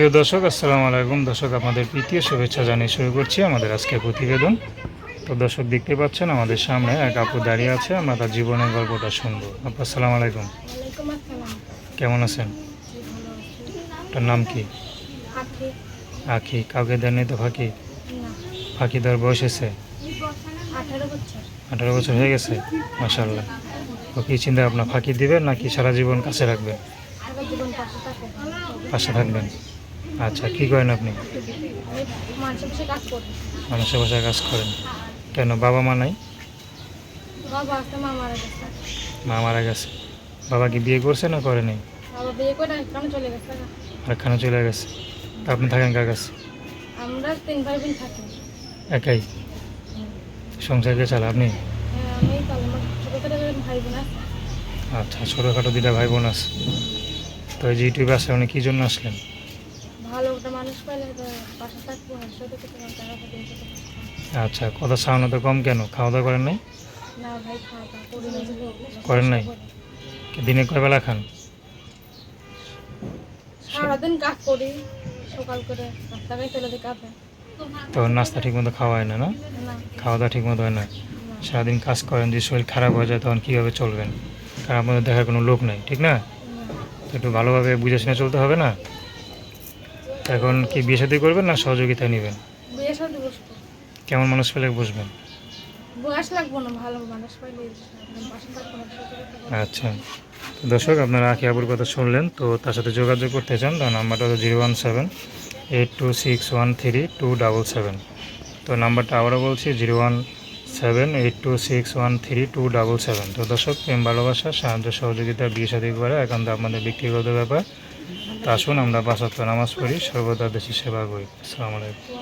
প্রিয় দর্শক আসসালামু আলাইকুম। দর্শক আমাদের প্রীতীয় শুভেচ্ছা জানিয়ে শুরু করছি আমাদের আজকে প্রতিবেদন। তো দর্শক দেখতে পাচ্ছেন আমাদের সামনে এক আপু দাঁড়িয়ে আছে আমরা তার জীবনের গল্পটা শুনব। আপু আসসালামু আলাইকুম। কেমন আছেন। তার নাম কি? আখি। কাউকে দেননি তো ফাঁকি? ফাঁকি দেওয়ার বয়স এসে আঠারো বছর। হয়ে গেছে? মাসাল্লাহ তো কী চিন্তা আপনার ফাঁকি দিবেন নাকি সারা জীবন কাছে রাখবেন? পাশে থাকবেন। আচ্ছা কী করেন আপনি? মানুষের বাসায় কাজ করেন। কেন বাবা মা নাই? মা মারা গেছে। বাবা কি বিয়ে করছে না করে নেই? আর চলে গেছে। তা আপনি থাকেন কার কাছে? আমরা তিন ভাই বোন থাকি। একাই? সংসারকে চালা আপনি? হ্যাঁ, আচ্ছা ছোটোখাটো দুটা ভাই বোন আছে। তো ইউটিউবে আসলে উনি কী জন্য আসলেন? ভালো মানুষ পাইলে তো থাকব একসাথে তোমার টাকা থাকে আচ্ছা কথা সাউন্ড তো কম কেন? খাওয়া দাওয়া করেন নাই? না ভাই খাওয়া দাওয়া করেন নাই? দিনে কয় বেলা খান? সারাদিন কাজ করি সকাল করে রাস্তায় চলে দিই কাজে তো নাস্তা ঠিক মতো খাওয়া হয় না না? খাওয়া দাওয়া ঠিক মতো হয় না? সারাদিন কাজ করেন যদি শরীর খারাপ হয়ে যায় তখন কীভাবে চলবেন? কারণ আপনাদের দেখার কোনো লোক নেই ঠিক না। তো একটু ভালোভাবে বুঝে শুনে চলতে হবে না? এখন কি বিয়ে শাদী করবেন না সহযোগিতা নেবেন? বিয়ে সাথে বসবো। কেমন মানুষ পেলে বসবেন? বয়স লাগবো না ভালো মানুষ পাইলে। আচ্ছা। দর্শক আপনারা আখি আবুর কথা শুনলেন তো তার সাথে যোগাযোগ করতে চান তার নাম্বারটা হলো zero one seven eight two six one three two double seven. তো নাম্বারটা আবারও বলছি zero one seven eight two six one three two double seven. তো দর্শক প্রেম ভালোবাসা সাহায্য সহযোগিতা বিয়ে সাদী করে একান্ত আপনাদের ব্যক্তিগত ব্যাপার। আসুন আমরা পাঁচ নামাজ পড়ি সর্বদা দেশের সেবা করি। আসসালামু আলাইকুম।